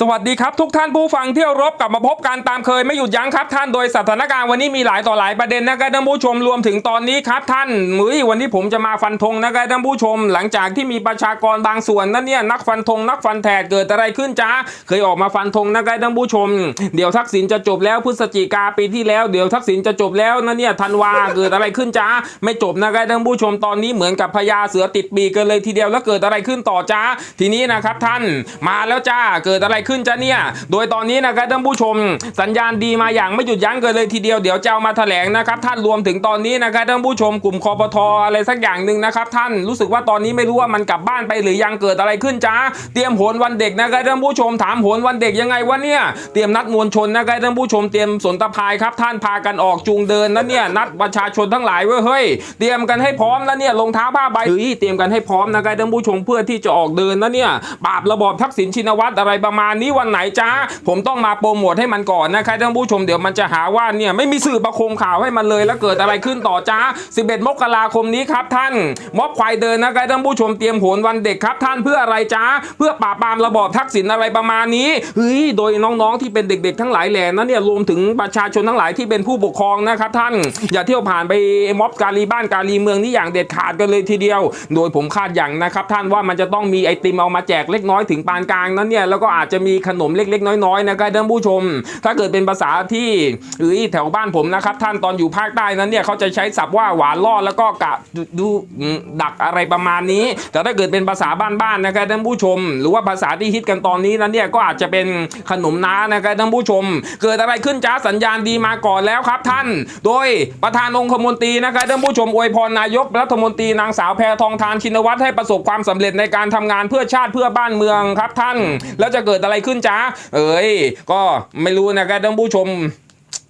สวัสดีครับ ทุกท่านผู้ฟังที่รบกลับมาพบกันตามเคยไม่หยุดยั้งครับท่านโดยสถานการณ์วันนี้มีหลายต่อหลายประเด็นนะครับท่านผู้ชมรวมถึงตอนนี้ครับท่านมือวันนี้ผมจะมาฟันธงนะครับท่านผู้ชม หลังจากที่มีประชากรบางส่วนนั้นเนี่ยนักฟันธงนักฟันแทดเกิดอะไรขึ้นจ้าเคยออกมาฟันธงนะครับท่านผู้ชม เดี๋ยวทักษิณจะจบแล้วพฤศจิกาปีที่แล้วเดี๋ยวทักษิณจะจบแล้วนะเนี่ยธันวาเกิดอะไรขึ้นจ้าไม่จบนะครับท่านผู้ชมตอนนี้เหมือนกับพญาเสือติดปีกกันเลยทีเดียวแล้วเกิดอะไรขึ้นต่อจ้าทีนี้นะครับท่านมาแล้วจ้าเกิดอะไรขึ้นจ้าเนี่ย โดยตอนนี้นะครับท่านผู้ชม สัญญาณดีมาอย่างไม่หยุดยั้งกันเลยทีเดียวเดี๋ยวจะเอามาแถลงนะครับท่านรวมถึงตอนนี้นะครับท่านผู้ชมกลุ่มคอปทอะไรสักอย่างหนึ่งนะครับท่านรู้สึกว่าตอนนี้ไม่รู้ว่ามันกลับบ้านไปหรือยังเกิดอะไรขึ้นจ้าเตรียมโหนวันเด็กนะครับท่านผู้ชมถามโหนวันเด็กยังไงวะเนี่ยเตรียมนัดมวลชนนะครับท่านผู้ชมเตรียมสนตะพายครับท่านพากันออกจูงเดินนะเนี่ยนัดประชาชนทั้งหลายเว้ยเฮ้ยเตรียมกันให้พร้อมนะเนี่ยรองเท้าผ้าใบเฮ้ยเตรียมกันให้พร้อมนะครับท่านผู้ชมเพื่อที่จะออกเดินนะเนี่ยปราบระบอบทักษิณชินวัตรอะไรประมาณนี้วันไหนจ้าผมต้องมาโปรโมทให้มันก่อนนะครับท่านผู้ชมเดี๋ยวมันจะหาว่าเนี่ยไม่มีสื่อประโคมข่าวให้มันเลยแล้วเกิดอะไรขึ้นต่อจ้า 11 มกราคมนี้ครับท่าน ม็อบควายเดินนะครับท่านผู้ชมเตรียมโหนวันเด็กครับท่านเพื่ออะไรจ้าเพื่อปราบปรามระบอบทักษิณอะไรประมาณนี้เฮ้ยโดยน้องๆที่เป็นเด็ก ๆ ทั้งหลายแหล่นั้นเนี่ยรวมถึงประชาชนทั้งหลายที่เป็นผู้ปกครองนะครับท่าน อย่าเที่ยวผ่านไปม็อบกาลีบ้านกาลีเมืองนี่อย่างเด็ดขาดกันเลยทีเดียว โดยผมคาดอย่างนะครับท่านว่ามันจะต้องมีไอติมเอามาแจกเล็กน้อยถึงปานกลางนั้นเนี่ยแล้วก็อาจจะะมีขนมเล็ก ๆ น้อยๆนะครับท่านผู้ชม ถ้าเกิดเป็นภาษาที่เอ้ยแถวบ้านผมนะครับ ท่านตอนอยู่ภาคใต้นั้นเนี่ยเขาจะใช้ศัพท์ว่าหวานล่อแล้วก็กะดูดักอะไรประมาณนี้ แต่ถ้าเกิดเป็นภาษาบ้านๆนะครับท่านผู้ชม หรือว่าภาษาที่ฮิตกันตอนนี้นั้นเนี่ยก็อาจจะเป็นขนมน้านะครับท่านผู้ชม เกิดอะไรขึ้นจ้าสัญญาณดีมาก่อนแล้วครับท่าน โดยประธานองคมนตรีนะครับท่านผู้ชมอวยพรนายกรัฐมนตรีนางสาวแพทองทานชินวัตรให้ประสบความสำเร็จในการทำงานเพื่อชาติเพื่อบ้านเมืองครับท่าน แล้วจะเกิดอะไรขึ้นจ้าเอ้ยก็ไม่รู้นะครับท่านผู้ชม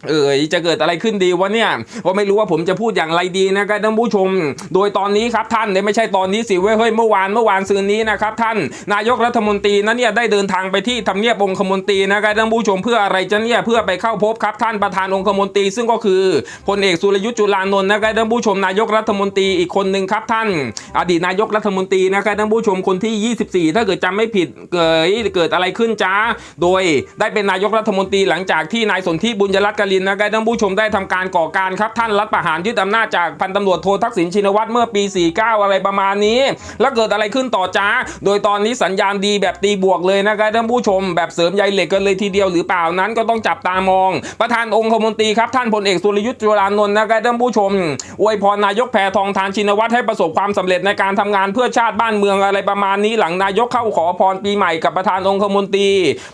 เอ่ยจะเกิดอะไรขึ้นดีวะเนี่ยก็ไม่รู้ว่าผมจะพูดอย่างไรดีนะครับท่านผู้ชม โดยตอนนี้ครับท่านเนี่ยไม่ใช่ตอนนี้สิเว้ยเฮ้ยเมื่อวานเมื่อวานซืนนี้นะครับท่านนายกรัฐมนตรีนั้นเนี่ยได้เดินทางไปที่ทำเนียบองคมนตรีนะครับท่านผู้ชมเพื่ออะไรจะเนี่ยเพื่อไปเข้าพบครับท่านประธานองคมนตรี ซึ่งก็คือพลเอกสุรยุทธ์จุลานนท์นะครับท่านผู้ชมนายกรัฐมนตรีอีกคนหนึ่งครับท่าน อดีตนายกรัฐมนตรีนะครับท่านผู้ชมคนที่ 24 ถ้าเกิดจำไม่ผิดเกิดเกิดอะไรขึ้นจ้าโดยได้เป็นนายกรัฐมนตรีหลังจากที่นายสนธิบุญยรัตน์กลินนะครับท่านผู้ชมได้ทำการก่อการครับท่านรัฐประหารยึดอำนาจจากพันตำรวจโททักษิณชินวัตรเมื่อปี 49 อะไรประมาณนี้ แล้วเกิดอะไรขึ้นต่อจ้า โดยตอนนี้สัญญาณดีแบบตีบวกเลยนะครับท่านผู้ชม แบบเสริมใยเหล็กกันเลยทีเดียวหรือเปล่านั้นก็ต้องจับตามอง ประธานองคมนตรีครับท่านพลเอกสุรยุทธ์จุลานนท์นะครับท่านผู้ชม อวยพรนายกแพทองทานชินวัตรให้ประสบความสำเร็จในการทำงานเพื่อชาติบ้านเมืองอะไรประมาณนี้ หลังนายกเข้าขอพรปีใหม่กับประธานองคมนตรี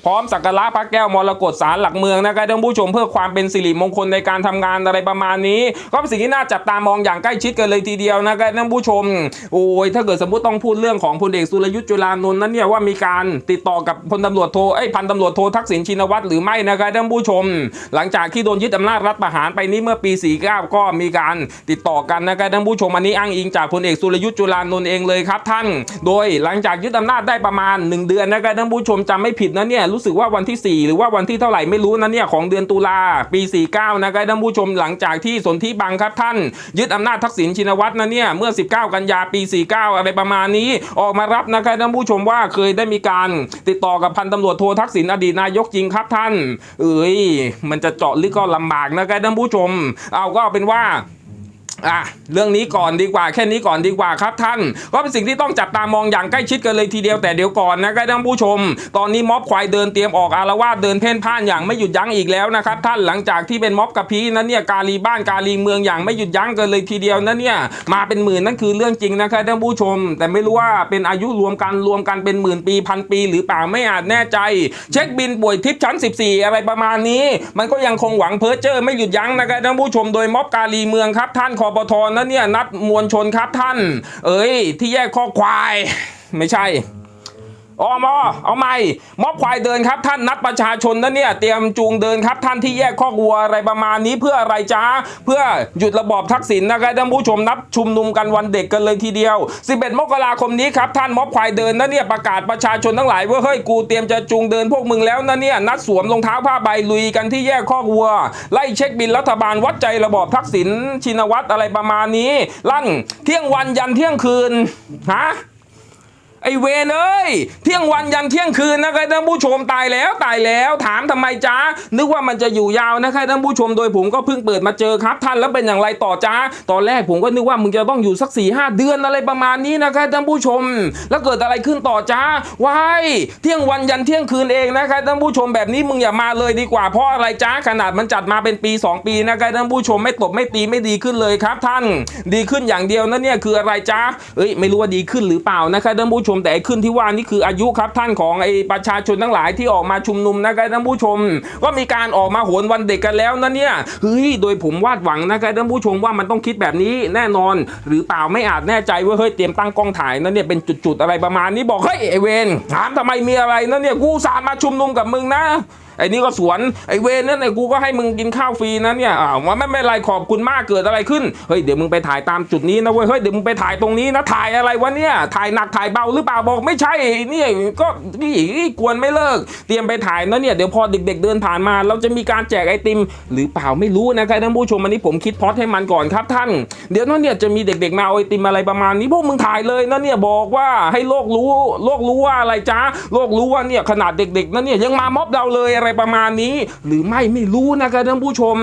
พร้อมสักการะพระแก้วมรกตศาลหลักเมืองนะครับท่านผู้ชมเพื่อความเป็นสิริมงคลในการทำงานอะไรประมาณนี้ ก็เป็นสิ่งที่น่าจับตามองอย่างใกล้ชิดกันเลยทีเดียวนะครับท่านผู้ชม โอ้ยถ้าเกิดสมมติต้องพูดเรื่องของพลเอกสุรยุทธ์จุลานนท์นั้นเนี่ยว่ามีการติดต่อกับพลตำรวจโทไอ้พันตำรวจโททักษิณชินวัตรหรือไม่นะครับท่านผู้ชม หลังจากที่โดนยึดอำนาจรัฐประหารไปนี้เมื่อปี 49 ก็มีการติดต่อกันนะครับท่านผู้ชมอันนี้อ้างอิงจากพลเอกสุรยุทธ์จุลานนท์เองเลยครับท่าน โดยหลังจากยึดอำนาจได้ประมาณ 1 เดือนนะครับท่านผู้ชมจำไม่ผิดนะเนี่ยรู้สึกว่าวันที่ 4 หรือว่าวันที่เท่าไหร่ไม่รู้นะเนี่ยของเดือนตุลาปี 49 นะครับท่านผู้ชมหลังจากที่สนธิบังครับท่าน ยึดอำนาจทักษิณชินวัตรนะเนี่ยเมื่อ 19 กันยาปี 49 อะไรประมาณนี้ ออกมารับนะครับท่านผู้ชมว่าเคยได้มีการติดต่อกับพันตำรวจโททักษิณอดีตนายกจริงครับท่าน เอ้ยมันจะเจาะลึกก็ลำบากนะครับท่านผู้ชม เอาก็เอาเป็นว่า อะเรื่องนี้ก่อนดีกว่า แค่นี้ก่อนดีกว่าครับท่าน ก็เป็นสิ่งที่ต้องจับตามองอย่างใกล้ชิดกันเลยทีเดียวแต่เดี๋ยวก่อนนะครับท่านผู้ชม ตอนนี้ม็อบควายเดินเตรียมออกอารวาสเดินเพ่นพ่านอย่างไม่หยุดยั้งอีกแล้วนะครับท่านหลังจากที่เป็นม็อบกระพีนั้นเนี่ยกาลีบ้านกาลีเมืองอย่างไม่หยุดยั้งกันเลยทีเดียวนะเนี่ยมาเป็นหมื่นนั่นคือเรื่องจริงนะครับท่านผู้ชม แต่ไม่รู้ว่าเป็นอายุรวมกันรวมกันเป็นหมื่นปีพันปี หรือเปล่าไม่อาจแน่ใจ เช็คบินป่วยทิพย์ชั้น 14 อะไรประมาณนี้ มันก็ยังคงหวังเพ้อเจ้อไม่หยุดยั้งนะครับท่านผู้ชมโดยม็อบกาลีเมืองครับท่านคอปทนั้นเนี่ยนัดมวลชนครับท่าน เอ้ย ที่แยกข้อควาย ไม่ใช่ อมอเอาใหม่ม็อบควายเดินครับ ท่านนัดประชาชนนะเนี่ยเตรียมจูงเดินครับ ท่านที่แยกข้อกวัวอะไรประมาณนี้เพื่ออะไรจ้าเพื่อหยุดระบอบทักษิณนะครับท่านผู้ชมนัดชุมนุมกันวันเด็กกันเลยทีเดียว 11 มกราคมนี้ครับท่านม็อบควายเดินนะเนี่ยประกาศประชาชนทั้งหลายว่าเฮ้ยกูเตรียมจะจูงเดินพวกมึงแล้วนะเนี่ยนัดสวมรองเท้าผ้าใบลุยกันที่แยกข้อกวัว ไล่เช็คบินรัฐบาลวัดใจระบอบทักษิณชินวัตรอะไรประมาณนี้ ลั่นเที่ยงวันยันเที่ยงคืนฮะ ไอเวนเอ้ยเที่ยงวันยันเที่ยงคืนนะครับท่านผู้ชมตายแล้วตายแล้ว ถามทำไมจ้านึกว่ามันจะอยู่ยาวนะครับท่านผู้ชมโดยผมก็เพิ่งเปิดมาเจอครับ ท่านแล้วเป็นอย่างไรต่อจ้าตอนแรกผมก็นึกว่ามึงจะต้องอยู่สัก4ี่หเดือนอะไรประมาณนี้นะครับท่านผู้ชม แล้วเกิดอะไรขึ้นต่อจ้าว้ายเที่ยงวันยันเที่ยงคืนเองนะครับท่านผู้ชมแบบนี้มึงอย่ามาเลยดีกว่าเพราะอะไรจ้าขนาดมันจัดมาเป็นปี 2 ปีนะครับท่านผู้ชมไม่ตบไม่ตีไม่ดีขึ้นเลยครับ ท่าน ดีขึ้นอย่างเดียวนะเนี่ยคืออะไรจ้าเอ้ยไม่รู้ว่าดีขึ้นหรือเปล่านะครับท่านผู้ชมแต่ขึ้นที่ว่านี่คืออายุครับท่านของไอ้ประชาชนทั้งหลายที่ออกมาชุมนุมนะครับท่านผู้ชม ก็มีการออกมาโหนวันเด็กกันแล้วนะเนี่ยเฮ้ยโดยผมวาดหวังนะครับท่านผู้ชมว่ามันต้องคิดแบบนี้แน่นอน หรือเปล่าไม่อาจแน่ใจว่าเฮ้ยเตรียมตั้งกล้องถ่ายนะเนี่ยเป็นจุดๆอะไรประมาณนี้บอกเฮ้ยไอเวนถามทำไมมีอะไรนะเนี่ยกูสารมาชุมนุมกับมึงนะ อ้นี่ก็สวนไอ้เวนนั่นไอ้กูก็ให้มึงกินข้าวฟรีนะเนี่ยอ้าว่าไม่เป็นไรขอบคุณมากเกิดอะไรขึ้นเฮ้ยเดี๋ยวมึงไปถ่ายตามจุดนี้นะเว้ยเฮ้ยเดี๋ยวมึงไปถ่ายตรงนี้นะถ่ายอะไรวะเนี่ยถ่ายหนักถ่ายเบาหรือเปล่าบอกไม่ใช่นี่ก็นี่กวนไม่เลิก เตรียมไปถ่ายนะเนี่ยเดี๋ยวพอเด็ก ๆ เดินผ่านมา เราจะมีการแจกไอติม หรือเปล่าไม่รู้นะครับท่านผู้ชมอันนี้ผมคิดพอดให้มันก่อนครับท่าน เดี๋ยวนั้นเนี่ยจะมีเด็กๆมาเอาไอติมอะไรประมาณนี้พวกมึงถ่ายเลยนะเนี่ยบอกว่าให้โลกรู้โลกรู้ว่าอะไรจ้าโลกรู้ว่าเนี่ยขนาดเด็กๆนะเนี่ยยังมามอบเราเลยอะไรประมาณนี้ หรือไม่ไม่รู้นะครับท่านผู้ชม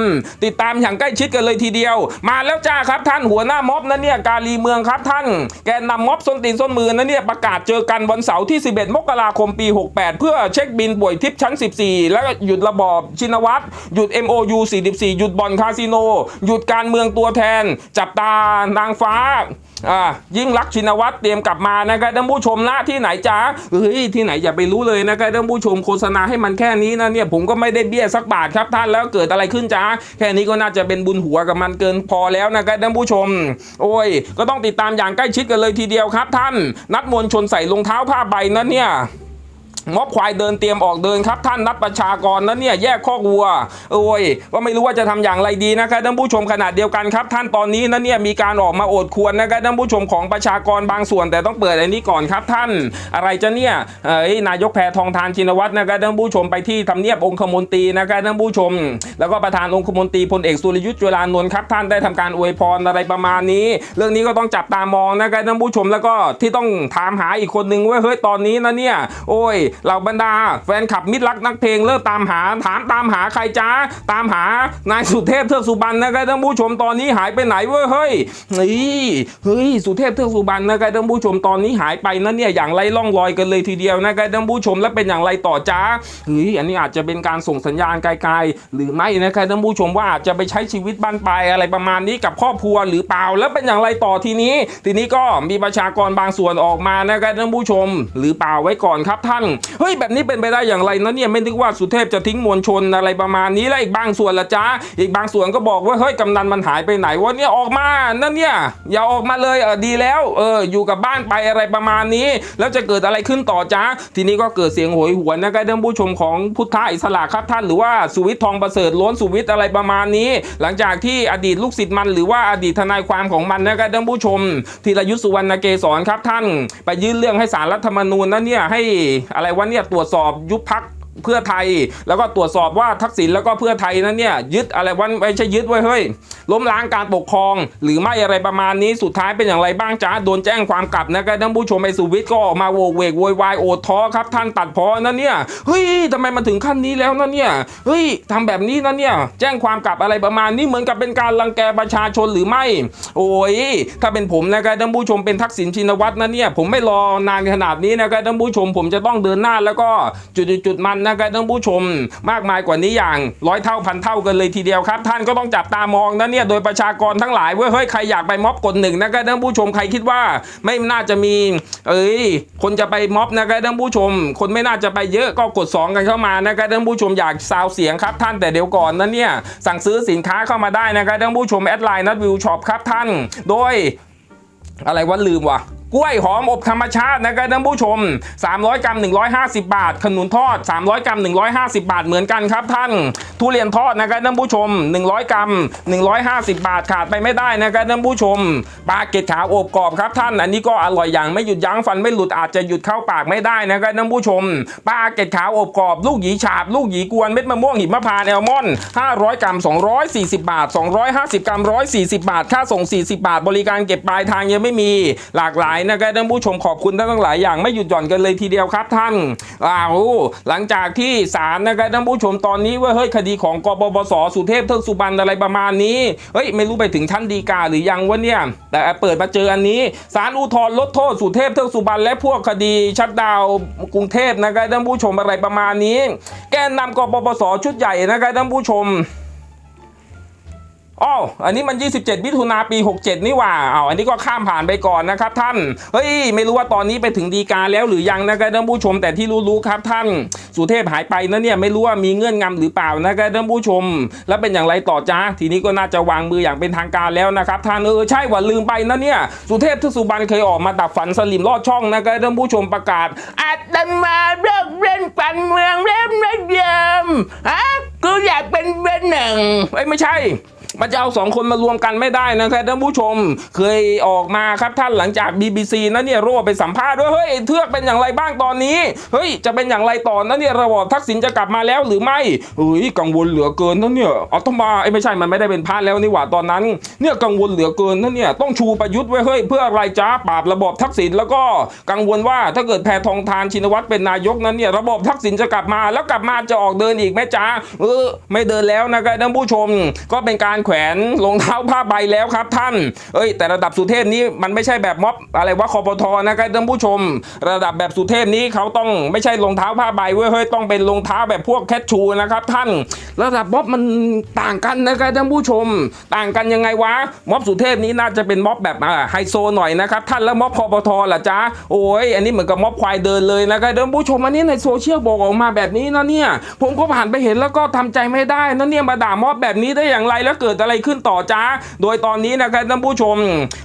ติดตามอย่างใกล้ชิดกันเลยทีเดียว มาแล้วจ้าครับท่านหัวหน้าม็อบนะเนี่ยกาลีเมืองครับท่าน แกนนำม็อบส้นตีนส้นมือนะเนี่ยประกาศเจอกันวันเสาร์ที่ 11 มกราคมปี 68 เพื่อเช็คบินป่วยทิพย์ชั้น 14 แล้วก็หยุดระบอบชินวัตรหยุด MOU 44 หยุดบ่อนคาสิโน หยุดการเมืองตัวแทน จับตานางฟ้า อ่ายิ่งรักชินวัตรเตรียมกลับมานะครับท่านผู้ชมนะที่ไหนจ้าเฮ้ยที่ไหนอย่าไปรู้เลยนะครับท่านผู้ชมโฆษณาให้มันแค่นี้นะเนี่ยผมก็ไม่ได้เบี้ยสักบาทครับท่านแล้วเกิดอะไรขึ้นจ้าแค่นี้ก็น่าจะเป็นบุญหัวกับมันเกินพอแล้วนะครับท่านผู้ชม โอ้ย ก็ต้องติดตามอย่างใกล้ชิดกันเลยทีเดียวครับท่าน นัดมวลชนใส่รองเท้าผ้าใบนั้นเนี่ย ม็อบควายเดินเตรียมออกเดินครับ ท่านนัดประชากรนั้นเนี่ยแยกข้อกวัว โอ้ยก็ไม่รู้ว่าจะทำอย่างไรดีนะครับท่านผู้ชมขนาดเดียวกันครับ ท่านตอนนี้นั้นเนี่ยมีการออกมาโอดควรนะครับท่านผู้ชมของประชากรบางส่วน แต่ต้องเปิดอันนี้ก่อนครับท่านอะไรจะเนี่ยเอ้ยนายกแพทองทานชินวัตรนะครับท่านผู้ชมไปที่ทำเนียบองคมนตรีนะครับท่านผู้ชม แล้วก็ประธานองคมนตรีพลเอกสุรยุทธ์จุลานนท์ครับท่านได้ทำการอวยพรอะไรประมาณนี้ เรื่องนี้ก็ต้องจับตามองนะครับท่านผู้ชมแล้วก็ที่ต้องถามหาอีกคนนึงว่าเฮ้ยตอนนี้นะเนี่ยโอ้ยเหล่าบรรดา แฟนคลับมิตรรักนักเพลงเริ่มตามหาถามตามหาใครจ้าตามหานายสุเทพเทือกสุบรรณนะครับท่านผู้ชมตอนนี้หายไปไหนเว้ยเฮ้ยนี่เฮ้ยสุเทพเทือกสุบรรณนะครับท่านผู้ชมตอนนี้หายไปนะเนี่ยอย่างไรล่องลอยกันเลยทีเดียวนะครับท่านผู้ชมแล้วเป็นอย่างไรต่อจ้าเฮ้ยอันนี้อาจจะเป็นการส่งสัญญาณไกลๆ หรือไม่นะครับท่านผู้ชมว่าอาจจะไปใช้ชีวิตบ้านปลายอะไรประมาณนี้กับครอบครัวหรือเปล่าแล้วเป็นอย่างไรต่อทีนี้ ทีนี้ก็มีประชากรบางส่วนออกมานะครับท่านผู้ชม หรือเปล่าไว้ก่อนครับท่านเฮ้ยแบบนี้เป็นไปได้อย่างไรนะเนี่ยไม่นึกว่าสุเทพจะทิ้งมวลชนอะไรประมาณนี้แล้วอีกบางส่วนละจ้าอีกบางส่วนก็บอกว่าเฮ้ยกำนันมันหายไปไหนวะเนี่ยออกมานั่นเนี่ยอย่าออกมาเลยเออดีแล้วเอออยู่กับบ้านไปอะไรประมาณนี้ แล้วจะเกิดอะไรขึ้นต่อจ้าทีนี้ก็เกิดเสียงโหยหวนนะครับท่านผู้ชมของพุทธอิสระครับท่านหรือว่าสุวิทย์ทองประเสริฐล้นสุวิทย์อะไรประมาณนี้ หลังจากที่อดีตลูกศิษย์มันหรือว่าอดีตทนายความของมันนะครับท่านผู้ชมธีรยุทธสุวรรณเกษรครับท่าน ไปยื่นเรื่องให้สารรัฐธรรมนูญนั้นเนี่ยให้อะไรวะเนี่ยตรวจสอบยุบพัก เพื่อไทย แล้วก็ตรวจสอบว่าทักษิณแล้วก็เพื่อไทยนั้นเนี่ยยึดอะไรวันไม่ใช่ยึดไว้เฮ้ยล้มล้างการปกครอง หรือไม่อะไรประมาณนี้สุดท้ายเป็นอย่างไรบ้างจ้าโดนแจ้งความกลับนะครับท่านผู้ชมไอ้สุวิทย์ก็ออกมาโวกเวกโวยวายโอดท้อครับท่านตัดพอนั่นเนี่ยเฮ้ยทำไมมันถึงขั้นนี้แล้วนั่นเนี่ยเฮ้ยทำแบบนี้นั่นเนี่ยแจ้งความกลับอะไรประมาณนี้เหมือนกับเป็นการรังแกประชาชนหรือไม่ โอ้ยถ้าเป็นผมนะครับท่านผู้ชมเป็นทักษิณชินวัตรนั่นเนี่ยผมไม่รอนานขนาดนี้นะครับท่านผู้ชมผมจะต้องเดินหน้าแล้วก็จุดๆมันนะครับท่านผู้ชม มากมายกว่านี้อย่างร้อยเท่าพันเท่ากันเลยทีเดียวครับ ท่านก็ต้องจับตามองนะเนี่ยโดยประชากรทั้งหลายเว้ยเฮ้ยใครอยากไปม็อบกดหนึ่งนะครับท่านผู้ชมใครคิดว่าไม่น่าจะมี เอ้ยคนจะไปม็อบนะครับท่านผู้ชม คนไม่น่าจะไปเยอะก็กด 2 กันเข้ามานะครับท่านผู้ชมอยากซาวเสียงครับท่านแต่เดี๋ยวก่อนนะเนี่ยสั่งซื้อสินค้าเข้ามาได้นะครับท่านผู้ชมแอดไลน์นัดวิวช็อปครับท่าน โดยอะไรวะลืมวะ กล้วยหอมอบธรรมชาตินะครับท่านผู้ชม 300 กรัม 150 บาท ขนุนทอด 300 กรัม 150 บาทเหมือนกันครับท่าน ทุเรียนทอดนะครับท่านผู้ชม 100 กรัม 150 บาทขาดไปไม่ได้นะครับท่านผู้ชมปลาเกล็ดขาวอบกรอบครับท่าน อันนี้ก็อร่อยอย่างไม่หยุดยั้งฟันไม่หลุดอาจจะหยุดเข้าปากไม่ได้นะครับท่านผู้ชมปลาเกล็ดขาวอบกรอบลูกหยีฉาบ ลูกหยีกวนเม็ดมะม่วงหิมพานต์แอลมอนด์500 กรัม 240 บาท 250 กรัม 140 บาท ค่าส่ง 40 บาท บริการเก็บปลายทางยังไม่มีหลากหลายายนะครับท่านผู้ชมขอบคุณท่านทั้งหลายอย่างไม่หยุดหย่อนกันเลยทีเดียวครับท่านอ้าวหลังจากที่ศาลนะครับท่านผู้ชมตอนนี้ว่าเฮ้ยคดีของกบปสสุเทพเทือกสุบรรณอะไรประมาณนี้เฮ้ยไม่รู้ไปถึงชั้นฎีกาหรือยังวะเนี่ยแต่เปิดมาเจออันนี้ศาลอุทธรณ์ลดโทษสุเทพเทือกสุบรรณและพวกคดีชัดดาวกรุงเทพนะครับท่านผู้ชมอะไรประมาณนี้ แกนนำกบปสชุดใหญ่นะครับท่านผู้ชม อ้าวอันนี้มัน 27 มิถุนาปี 67 นี่ว่าอ้าวอันนี้ก็ข้ามผ่านไปก่อนนะครับท่าน เฮ้ย ไม่รู้ว่าตอนนี้ไปถึงดีกาแล้วหรือยังนะครับท่านผู้ชม แต่ที่รู้ๆครับท่าน สุเทพหายไปนะเนี่ย ไม่รู้ว่ามีเงื่อนงำหรือเปล่านะครับท่านผู้ชม แล้วเป็นอย่างไรต่อจ้า ทีนี้ก็น่าจะวางมืออย่างเป็นทางการแล้วนะครับท่าน เออ ใช่ว่าลืมไปนะเนี่ย สุเทพทกสุบรรเคยออกมาดับฝันสลิมลอดช่องนะครับท่านผู้ชมประกาศอาตมาเลิกเล่นการเมืองเล่นไม่เดิมฮะกูอยากเป็นเบอร์หนึ่งเอ้ไม่ใช่ มันจะเอาสองคนมารวมกันไม่ได้นะครับท่านผู้ชม เคยออกมาครับท่านหลังจาก BBC นะเนี่ยโร่ไปสัมภาษณ์ด้วยเฮ้ยเทือกเป็นอย่างไรบ้างตอนนี้เฮ้ยจะเป็นอย่างไรต่อนะเนี่ยระบอบทักษิณจะกลับมาแล้วหรือไม่เฮ้ยกังวลเหลือเกินนะเนี่ยอาทำไมาไอ้ไม่ใช่มันไม่ได้เป็นพระแล้วนี่หว่าตอนนั้น เนี่ยกังวลเหลือเกินนะเนี่ยต้องชูประยุทธ์ไว้เฮ้ยเพื่ออะไรจ้าปราบระบอบทักษิณแล้วก็กังวลว่าถ้าเกิดแพทองทานชินวัตรเป็นนายกนั้นเนี่ยระบอบทักษิณจะกลับมาแล้วกลับมาจะออกเดินอีกไหมจ้าเออไม่เดินแล้วนะครับท่านผู้ชม ก็เป็นการแขวนรองเท้าผ้าใบแล้วครับท่าน เอ้ย แต่ระดับสุเทพนี้มันไม่ใช่แบบม็อบอะไรว่าคอปทนะครับท่านผู้ชม ระดับแบบสุเทพนี้เขาต้องไม่ใช่รองเท้าผ้าใบเว้ยเฮ้ยต้องเป็นรองเท้าแบบพวกแคชชูนะครับท่าน ระดับม็อบมันต่างกันนะครับท่านผู้ชม ต่างกันยังไงวะม็อบสุเทพนี้น่าจะเป็นม็อบแบบอ่าไฮโซหน่อยนะครับท่านแล้วม็อบคอปทล่ะจ๊ะโอ้ยอันนี้เหมือนกับม็อบควายเดินเลยนะครับท่านผู้ชมอันนี้ในโซเชียลบอกออกมาแบบนี้นะเนี่ยผมก็ผ่านไปเห็นแล้วก็ทำใจไม่ได้นะเนี่ยมาด่าม็อบแบบนี้ได้อย่างไรแล้วเกิดิดอะไรขึ้นต่อจ้า โดยตอนนี้นะครับท่านผู้ชม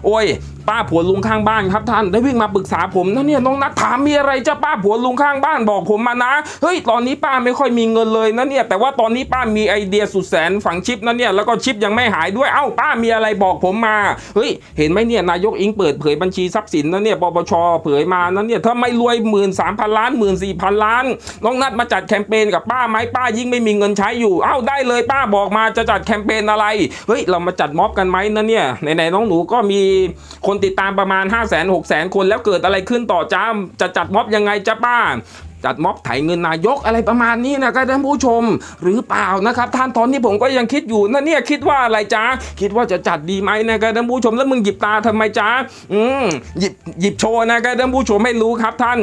โอ้ย ป้าผัวลุงข้างบ้านครับท่านได้วิ่งมาปรึกษาผมนะเนี่ยน้องนัดถามมีอะไรจ้าป้าผัวลุงข้างบ้านบอกผมมานะ เฮ้ยตอนนี้ป้าไม่ค่อยมีเงินเลยนะเนี่ยแต่ว่าตอนนี้ป้ามีไอเดียสุดแสนฝังชิปนะเนี่ยแล้วก็ชิปยังไม่หายด้วยเอ้าป้ามีอะไรบอกผมมาเฮ้ยเห็นไหมเนี่ยนายกอิงเปิดเผยบัญชีทรัพย์สินนะเนี่ยปปชเผยมานะเนี่ยถ้าไม่รวยหมื่นสามพันล้านหมื่นสี่พันล้านน้องนัดมาจัดแคมเปญกับป้าไหมป้ายิ่งไม่มีเงินใช้อยู่เอ้าได้เลยป้าบอกมาจะจัดแคมเปญอะไรเฮ้ยเรามาจัดม็อบกันไหมนะเนี่ยไหนๆน้องหนูก็มีคนติดตามประมาณ 5 0 0 0 0 0 6 0 0 0 คนแล้วเกิดอะไรขึ้นต่อจ้าจะจัดม็อบยังไงจ้าป้าจัดม็อบไถเงินนายกอะไรประมาณนี้นะครับท่านผู้ชมหรือเปล่านะครับ ท่านตอนนี้ผมก็ยังคิดอยู่นะเนี่ยคิดว่าอะไรจ้าคิดว่าจะจัดดีไหมนะครับท่านผู้ชมแล้วมึงหยิบตาทำไมจ้าอืมหยิบหยิบโชว์นะครับท่านผู้ชมไม่รู้ครับท่าน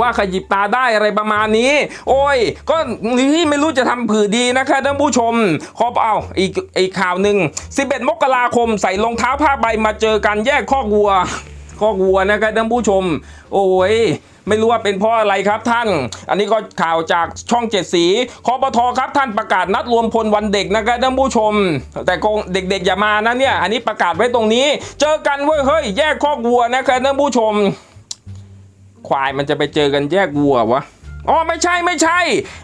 ว่าขยิบตาได้อะไรประมาณนี้ โอ้ย ก็นี่ไม่รู้จะทำผือดีนะคะท่านผู้ชมขอบเอาอีกอีกข่าวหนึ่ง 11 มกราคมใส่รองเท้าผ้าใบมาเจอกันแยกข้อกวัวข้อกวัวนะครับท่านผู้ชม โอ้ยไม่รู้ว่าเป็นเพราะอะไรครับท่าน อันนี้ก็ข่าวจากช่องเจ็ดสีคอปทครับท่านประกาศนัดรวมพลวันเด็กนะครับท่านผู้ชม แต่คงเด็กๆอย่ามานะเนี่ย อันนี้ประกาศไว้ตรงนี้ เจอกันเว้ยเฮ้ยแยกข้อกวัวนะครับท่านผู้ชม ควายมันจะไปเจอกันแยกวัววะ อ๋อไม่ใช่ไม่ใช่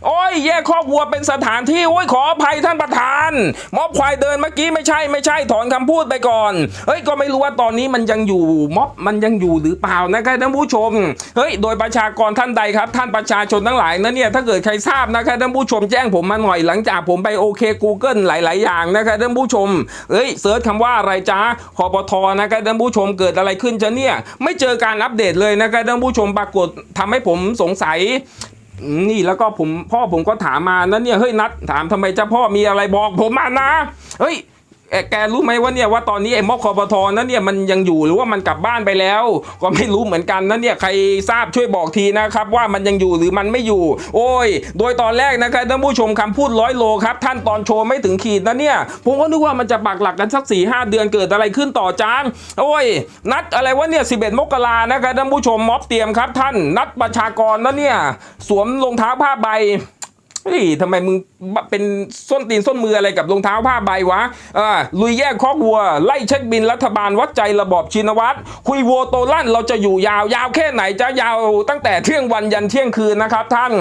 โอ้ยแยกครอกวัวเป็นสถานที่โอ้ยขออภัยท่านประธาน ม็อบควายเดินเมื่อกี้ไม่ใช่ไม่ใช่ถอนคำพูดไปก่อนเฮ้ยก็ไม่รู้ว่าตอนนี้มันยังอยู่ม็อบมันยังอยู่หรือเปล่านะครับท่านผู้ชมเฮ้ยโดยประชากรท่านใดครับ ท่านประชาชนทั้งหลายนะเนี่ยถ้าเกิดใครทราบนะครับท่านผู้ชมแจ้งผมมาหน่อยหลังจากผมไปโอเค Google หลาย ๆ อย่างนะครับท่านผู้ชมเอ้ยเซิร์ชคำว่าอะไรจ้าคอปทนะครับท่านผู้ชมเกิดอะไรขึ้นจะเนี่ยไม่เจอการอัปเดตเลยนะครับท่านผู้ชมปรากฏทำให้ผมสงสัย นี่แล้วก็ผมพ่อผมก็ถามมานะเนี่ยเฮ้ยนัดถามทำไมเจ้าพ่อมีอะไรบอกผมมานะเฮ้ย แกรู้ไหมว่าเนี่ยว่าตอนนี้ไอ้ม็อบคอปทนั้นเนี่ยมันยังอยู่หรือว่ามันกลับบ้านไปแล้ว ก็ไม่รู้เหมือนกันนะเนี่ยใครทราบช่วยบอกทีนะครับว่ามันยังอยู่หรือมันไม่อยู่ โอ้ย โดยตอนแรกนะครับท่านผู้ชมคำพูดร้อยโลครับท่านตอนโชว์ไม่ถึงขีดนะเนี่ยผมก็นึกว่ามันจะปักหลักกันสักสี่ห้าเดือนเกิดอะไรขึ้นต่อจานโอ้ย นัดอะไรวะเนี่ย11มกรานะครับท่านผู้ชมม็อบเตรียมครับ ท่านนัดประชากรนะเนี่ยสวมรองเท้าผ้าใบ เฮ้ยทำไมมึงเป็นส้นตีนส้นมืออะไรกับรองเท้าผ้าใบวะอ่าลุยแยกคอกวัว ไล่เช็คบินรัฐบาลวัดใจระบอบชินวัตรคุยวัวโตลั่นเราจะอยู่ยาวยาวแค่ไหนจะยาวตั้งแต่เที่ยงวันยันเที่ยงคืนนะครับท่าน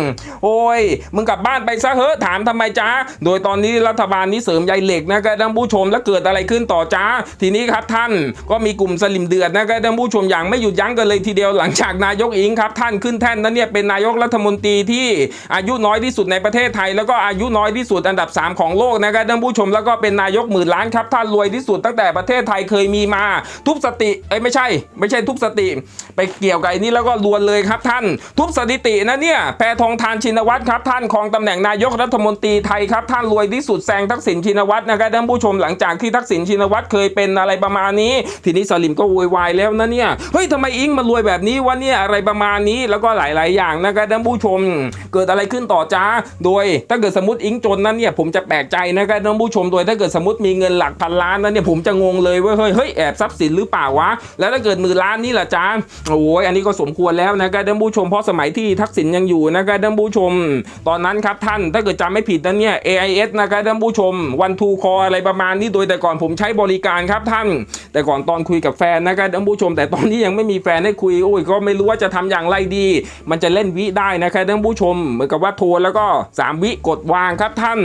โอ้ย มึงกลับบ้านไปซะเฮ้ถามทำไมจ้าโดยตอนนี้รัฐบาลนี้เสริมใยเหล็กนะครับท่านผู้ชมแล้วเกิดอะไรขึ้นต่อจ้า ทีนี้ครับท่านก็มีกลุ่มสลิมเดือดนะครับท่านผู้ชมอย่างไม่หยุดยั้งกันเลยทีเดียวหลังจากนายกอิงครับท่านขึ้นแท่นนั้นเนี่ยเป็นนายกรัฐมนตรีที่อายุน้อยที่สุดในประประเทศไทย แล้วก็อายุน้อยที่สุดอันดับ 3 ของโลกนะครับท่านผู้ชมแล้วก็เป็นนายกหมื่นล้านครับท่านรวยที่สุดตั้งแต่ประเทศไทยเคยมีมาทุบสติเอ้ไม่ใช่ ไม่ใช่ทุบสติ ไปเกี่ยวกับไอ้นี้แล้วก็รวนเลยครับท่าน ทุบสถิตินะเนี่ยแพทองทานชินวัตรครับท่านครองตำแหน่งนายกรัฐมนตรีไทยครับท่านรวยที่สุดแซงทักษิณชินวัตรนะครับท่านผู้ชมหลังจากที่ทักษิณชินวัตรเคยเป็นอะไรประมาณนี้ ทีนี้สลิมก็โวยวายแล้วนะเนี่ยเฮ้ยทำไมอิงมารวยแบบนี้วะเนี่ยอะไรประมาณนี้แล้วก็หลาย ๆ อย่างนะครับท่านผู้ชม เกิดอะไรขึ้นต่อจ้าโดยถ้าเกิดสมมติอิงจนนั้นเนี่ยผมจะแปลกใจนะครับท่านผู้ชมโดยถ้าเกิดสมมติมีเงินหลักพันล้านนั้นเนี่ยผมจะงงเลยว่าเฮ้ยเฮ้ยแอบทรัพย์สินหรือเปล่าวะแล้วถ้าเกิดหมื่นล้านนี่ล่ะจ้าโอ้ยอันนี้ก็สมควรแล้วนะครับท่านผู้ชมเพราะสมัยที่ทักษิณยังอยู่นะครับท่านผู้ชม ตอนนั้นครับท่านถ้าเกิดจำไม่ผิดนั้นเนี่ย AIS นะครับท่านผู้ชมวันทูคออะไรประมาณนี้โดยแต่ก่อนผมใช้บริการครับท่าน แต่ก่อนตอนคุยกับแฟนนะครับท่านผู้ชม แต่ตอนนี้ยังไม่มีแฟนให้คุยโอ้ยก็ไม่รู้ว่าจะทำอย่างไรดี มันจะเล่นวิได้นะครับท่านผู้ชม เหมือนกับว่าโทรแล้วก็3 วิกดวางครับท่าน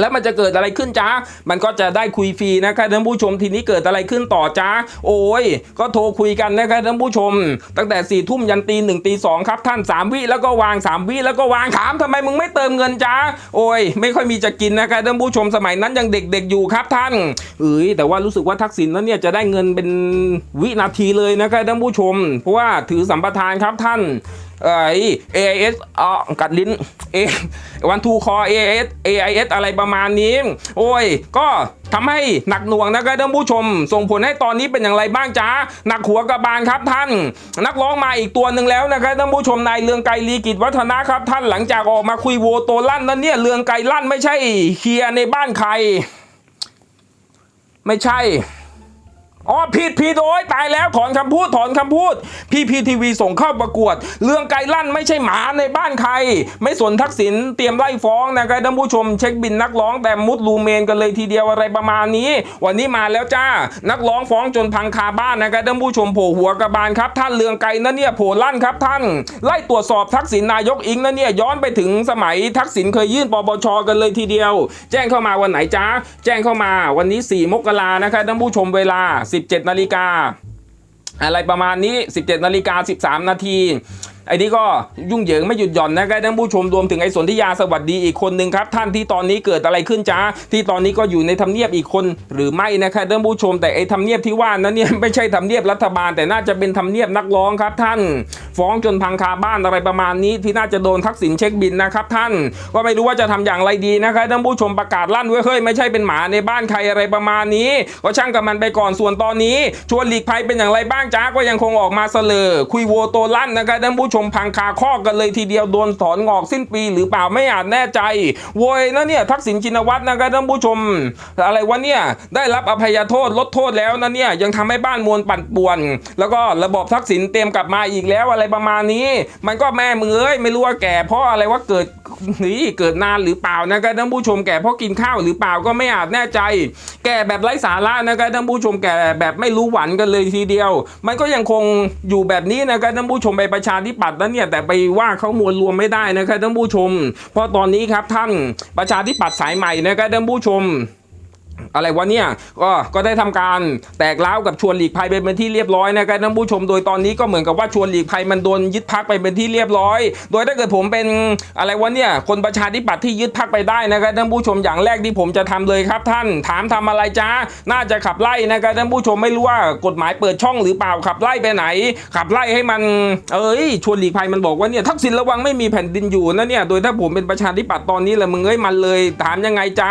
แล้วมันจะเกิดอะไรขึ้นจ้า มันก็จะได้คุยฟรีนะครับท่านผู้ชมทีนี้เกิดอะไรขึ้นต่อจ้า โอ้ย ก็โทรคุยกันนะครับท่านผู้ชม ตั้งแต่4ี่ทุ่มยันตีหนึ่งตีสองครับท่าน 3 วิแล้วก็วาง 3 วิแล้วก็วางถามทำไมมึงไม่เติมเงินจ้า โอ้ย ไม่ค่อยมีจะกินนะครับท่านผู้ชมสมัยนั้นยังเด็กๆอยู่ครับท่านเอ้ยแต่ว่ารู้สึกว่าทักษิณนั้นเนี่ยจะได้เงินเป็นวินาทีเลยนะครับท่านผู้ชม เพราะว่าถือสัมปทานครับท่าน เอ้ย AIS อ๋อกัดลิ้นเอวันทูคอ AIS AIS อะไรประมาณนี้ โอ้ย ก็ทำให้หนักหน่วงนะครับท่านผู้ชม ส่งผลให้ตอนนี้เป็นอย่างไรบ้างจ้าหนักหัวกระบาลครับท่าน นักร้องมาอีกตัวหนึ่งแล้วนะครับท่านผู้ชมนายเรืองไกรลีกิจวัฒนะครับท่านหลังจากออกมาคุยโวโตลั่นนั้นเนี่ยเรืองไกรลั่นไม่ใช่เคลียร์ในบ้านใคร ไม่ใช่ อ๋อผิดผิดโอ้ยตายแล้วถอนคำพูดถอนคำพูด พีพีทีวีส่งเข้าประกวด เรื่องไกลลั่นไม่ใช่หมาในบ้านใคร ไม่สนทักษิณเตรียมไล่ฟ้องนะครับท่านผู้ชมเช็คบินนักร้องแต่มุดลูเมนกันเลยทีเดียวอะไรประมาณนี้ วันนี้มาแล้วจ้า นักร้องฟ้องจนพังคาบ้านนะครับท่านผู้ชมโผล่หัวกระบาลครับท่านเรืองไกลนั่นเนี่ยโผล่ลั่นครับท่าน ไล่ตรวจสอบทักษิณนายกอิงนั่นเนี่ยย้อนไปถึงสมัยทักษิณเคยยื่นปปชกันเลยทีเดียว แจ้งเข้ามาวันไหนจ้าแจ้งเข้ามาวันนี้ 4 มกรานะครับท่านผู้ชมเวลา17นาฬิกาอะไรประมาณนี้ 17นาฬิกา13 นาที ไอ้นี่ก็ยุ่งเหยิงไม่หยุดหย่อนนะครับท่านผู้ชมรวมถึงไอ้สนธิยาสวัสดีอีกคนหนึ่งครับท่านที่ตอนนี้เกิดอะไรขึ้นจ้าที่ตอนนี้ก็อยู่ในทำเนียบอีกคนหรือไม่นะครับท่านผู้ชมแต่ไอ้ทำเนียบที่ว่านั้นเนี่ยไม่ใช่ทำเนียบรัฐบาล แต่น่าจะเป็นทำเนียบนักร้องครับท่าน ฟ้องจนพังคาบ้านอะไรประมาณนี้ ที่น่าจะโดนทักษิณเช็คบินนะครับท่าน ก็ไม่รู้ว่าจะทำอย่างไรดีนะครับท่านผู้ชมประกาศลั่นไว้เฮ้ยไม่ใช่เป็นหมาในบ้านใครอะไรประมาณนี้ก็ช่างกับมันไปก่อนส่วนตอนนี้ชวนหลีกภัยเป็นอย่างไรบ้างจ้าก็ยังคงออกมาเสลอคุยโวโตลั่นนะครับท่านผู้ชมพังคาข้อกันเลยทีเดียวโดนถอนงอกสิ้นปี หรือเปล่าไม่อาจแน่ใจโวยนะเนี่ยทักษิณชินวัตรนะครับท่านผู้ชม อะไรวะเนี่ยได้รับอภัยโทษลดโทษแล้วนะเนี่ยยังทำให้บ้านมวลปั่นป่วน แล้วก็ระบบทักษิณเตรียมกลับมาอีกแล้วอะไรประมาณนี้ มันก็แม่มือเอ้ยไม่รู้ว่าแก่เพราะอะไรว่าเกิดนี่เกิดนานหรือเปล่านะครับท่านผู้ชมแก่เพราะกินข้าวหรือเปล่าก็ไม่อาจแน่ใจ แก่แบบไร้สาระนะครับท่านผู้ชมแก่แบบไม่รู้หวันกันเลยทีเดียว มันก็ยังคงอยู่แบบนี้นะครับท่านผู้ชมไปประชาธิปัตย์นั้นเนี่ยแต่ไปว่าเขามวลรวมไม่ได้นะครับท่านผู้ชม เพราะตอนนี้ครับท่านประชาธิปัตย์สายใหม่นะครับท่านผู้ชม อะไรวะเนี่ยก็ก็ได้ทำการแตกล้าวกับชวนหลีกภัยไปเป็นที่เรียบร้อยนะครับท่านผู้ชมโดยตอนนี้ก็เหมือนกับว่าชวนหลีกภัยมันโดนยึดพักไปเป็นที่เรียบร้อย โดยถ้าเกิดผมเป็นอะไรวะเนี่ยคนประชาธิปัตย์ที่ยึดพักไปได้นะครับท่านผู้ชมอย่างแรกที่ผมจะทำเลยครับท่านถามทำอะไรจ้าน่าจะขับไล่นะครับท่านผู้ชมไม่รู้ว่ากฎหมายเปิดช่องหรือเปล่าขับไล่ไปไหน ขับไล่ให้มัน เอ้ยชวนหลีกภัยมันบอกว่าเนี่ยทักษิณระวังไม่มีแผ่นดินอยู่นะเนี่ยโดยถ้าผมเป็นประชาธิปัตย์ตอนนี้แหละมึงเอ้ยมันเลย ถามยังไงจ้า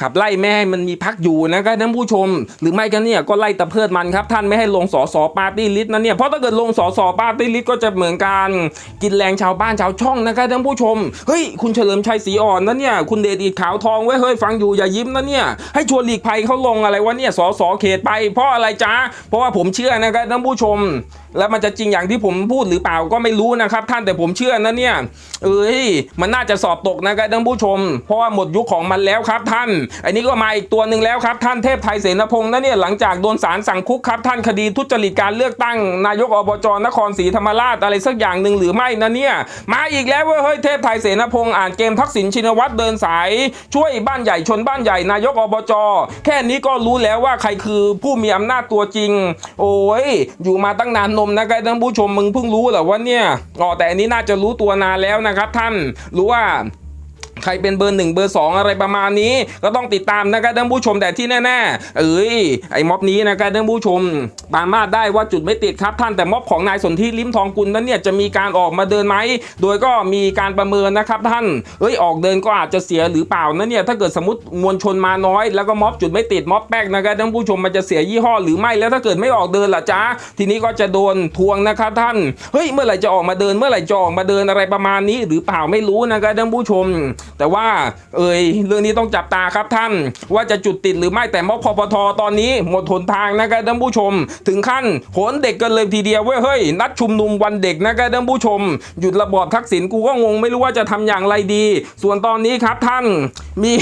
ขับไล่แม่ให้มันมีพักอยู่นะครับท่านผู้ชม หรือไม่กันเนี่ยก็ไล่ตะเพิดมันครับ ท่านไม่ให้ลงสอสอปาร์ตี้ลิสต์นะเนี่ยเพราะถ้าเกิดลงสอสอปาร์ตี้ลิสต์ก็จะเหมือนการกินแรงชาวบ้านชาวช่องนะครับท่านผู้ชมเฮ้ยคุณเฉลิมชัยศรีอ่อนนะเนี่ยคุณเดชอิดขาวทองไว้เฮ้ยฟังอยู่อย่ายิ้มนะเนี่ยให้ชวนหลีกภัยเขาลงอะไรวะเนี่ยสอสอเขตไป เพราะอะไรจ้าเพราะว่าผมเชื่อนะครับท่านผู้ชม แล้วมันจะจริงอย่างที่ผมพูดหรือเปล่าก็ไม่รู้นะครับ ท่านแต่ผมเชื่อนะเนี่ยเอ้ยมันน่าจะสอบตกนะครับท่านผู้ชม เพราะว่าหมดยุคของมันแล้วครับท่าน อันนี้ก็มาอีกตัวหนึ่งแล้วครับท่านเทพไทยเสนพงศ์นะเนี่ยหลังจากโดนศาลสั่งคุกครับท่านคดีทุจริตการเลือกตั้ง นายกอบจนครศรีธรรมราชอะไรสักอย่างหนึ่งหรือไม่นะเนี่ยมาอีกแล้วเว้ยเฮ้ยเทพไทยเสนพงศ์อ่านเกมทักษิณชินวัตรเดินสาย ช่วยบ้านใหญ่ชนบ้านใหญ่นายกอบจแค่นี้ก็รู้แล้วว่าใครคือผู้มีอำนาจตัวจริง โอ้ยอยู่มาตั้งนานนมนะครับท่านผู้ชมมึงเพิ่งรู้เหรอว่าเนี่ยอ๋อแต่อันนี้น่าจะรู้ตัวนานแล้วนะครับท่านรู้ว่า ใครเป็นเบอร์หนึ่งเบอร์สองอะไรประมาณนี้ ก็ต้องติดตามนะครับท่านผู้ชมแต่ที่แน่ๆเอ้ยไอ้ม็อบนี้นะครับท่านผู้ชมปามาดได้ว่าจุดไม่ติดครับท่านแต่ม็อบของนายสนธิลิ้มทองกุลนั้นเนี่ยจะมีการออกมาเดินไหมโดยก็มีการประเมินนะครับท่านเอ้ยออกเดินก็อาจจะเสียหรือเปล่านะเนี่ยถ้าเกิดสมมติมวลชนมาน้อย แล้วก็ม็อบจุดไม่ติดม็อบแป๊กนะครับท่านผู้ชมมันจะเสียยี่ห้อหรือไม่แล้วถ้าเกิดไม่ออกเดินล่ะจ้าทีนี้ก็จะโดนทวงนะครับท่านเฮ้ยเมื่อไหร่จะออกมาเดินเมื่อไหร่จะออกมาเดินอะไรประมาณนี้ หรือเปล่าไม่รู้นะครับท่านผู้ชมแต่ว่าเอ่ยเรื่องนี้ต้องจับตาครับท่าน ว่าจะจุดติดหรือไม่แต่ม็อบพปทตอนนี้หมดหนทางนะครับท่านผู้ชม ถึงขั้นโหนเด็กกันเลยทีเดียวเว้ยเฮ้ยนัดชุมนุมวันเด็กนะครับท่านผู้ชม หยุดระบอบทักษิณกูก็งงไม่รู้ว่าจะทำอย่างไรดี ส่วนตอนนี้ครับท่านมี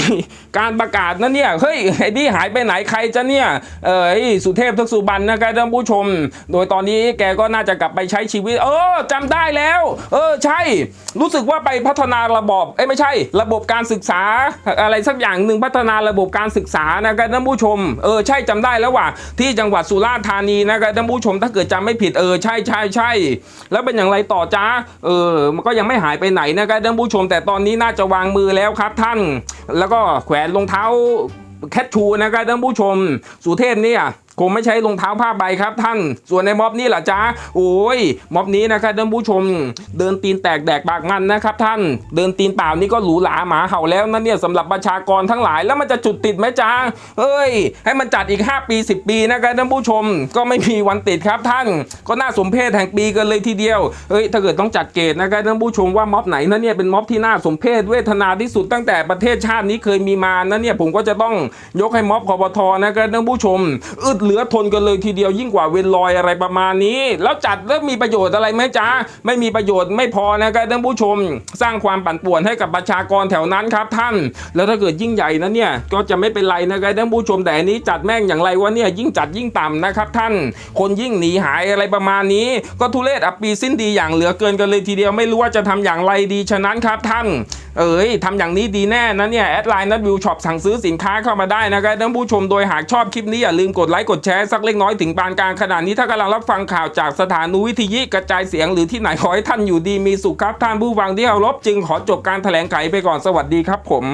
การประกาศนะเนี่ยเฮ้ยไอ้นี่หายไปไหนใครจะเนี่ยเออไอ้สุเทพทักษุบันนะครับท่านผู้ชม โดยตอนนี้แกก็น่าจะกลับไปใช้ชีวิต เออจำได้แล้ว เออใช่ รู้สึกว่าไปพัฒนาระบบเอ้ไม่ใช่ระระบบการศึกษาอะไรสักอย่างหนึ่งพัฒนาระบบการศึกษานะครับท่านผู้ชมเออใช่จำได้แล้วว่าที่จังหวัดสุราษฎร์ธานีนะครับท่านผู้ชมถ้าเกิดจำไม่ผิดเออใช่ใช่ใช่แล้วเป็นอย่างไรต่อจ้าเออมันก็ยังไม่หายไปไหนนะครับท่านผู้ชม แต่ตอนนี้น่าจะวางมือแล้วครับท่าน แล้วก็แขวนรองเท้าแคทชูนะครับท่านผู้ชม สุเทพเนี่ย คงไม่ใช้รองเท้าผ้าใบครับท่าน ส่วนในม็อบนี่แหละจ้าโอ้ยม็อบนี้นะครับท่านผู้ชม เดินตีนแตกแดกปากมันนะครับท่าน เดินตีนเปล่านี่ก็หรูหราหมาเห่าแล้วนะเนี่ยสำหรับประชากรทั้งหลายแล้วมันจะจุดติดไหมจ้าเอ้ย ให้มันจัดอีก 5 ปี 10 ปีนะครับท่านผู้ชม ก็ไม่มีวันติดครับท่าน ก็น่าสมเพชแห่งปีกันเลยทีเดียวเอ้ยถ้าเกิดต้องจัดเกตนะครับท่านผู้ชมว่าม็อบไหนนะเนี่ยเป็นม็อบที่น่าสมเพชเวทนาที่สุดตั้งแต่ประเทศชาตินี้เคยมีมานะเนี่ยผมก็จะต้องยกให้ม็อบคอปทนะครับท่านผู้ชมอึดเหลือทนกันเลยทีเดียวยิ่งกว่าเวนลอยอะไรประมาณนี้ แล้วจัดแล้วมีประโยชน์อะไรไหมจ๊ะไม่มีประโยชน์ไม่พอนะครับท่านผู้ชม สร้างความปั่นป่วนให้กับประชากรแถวนั้นครับท่าน แล้วถ้าเกิดยิ่งใหญ่นะเนี่ยก็จะไม่เป็นไรนะครับท่านผู้ชมแต่อันนี้จัดแม่งอย่างไรวะเนี่ยยิ่งจัดยิ่งต่ำนะครับท่าน คนยิ่งหนีหายอะไรประมาณนี้ ก็ทุเรศอับปีสิ้นดีอย่างเหลือเกินกันเลยทีเดียวไม่รู้ว่าจะทำอย่างไรดีฉะนั้นครับท่านเอ้ยทำอย่างนี้ดีแน่นะเนี่ยแอดไลน์นัดวิวช็อปสั่งซื้อสินค้าเข้ามาได้นะครับท่านผู้ชมโดยหากชอบคลิปนี้อย่าลืมกดไลค์กดแชร์สักเล็กน้อยถึงปานกลางขนาดนี้ถ้ากำลังรับฟังข่าวจากสถานุวิทยุกระจายเสียงหรือที่ไหนขอให้ท่านอยู่ดีมีสุขครับท่านผู้ฟังที่เคารพจึงขอจบการแถลงไขไปก่อนสวัสดีครับผม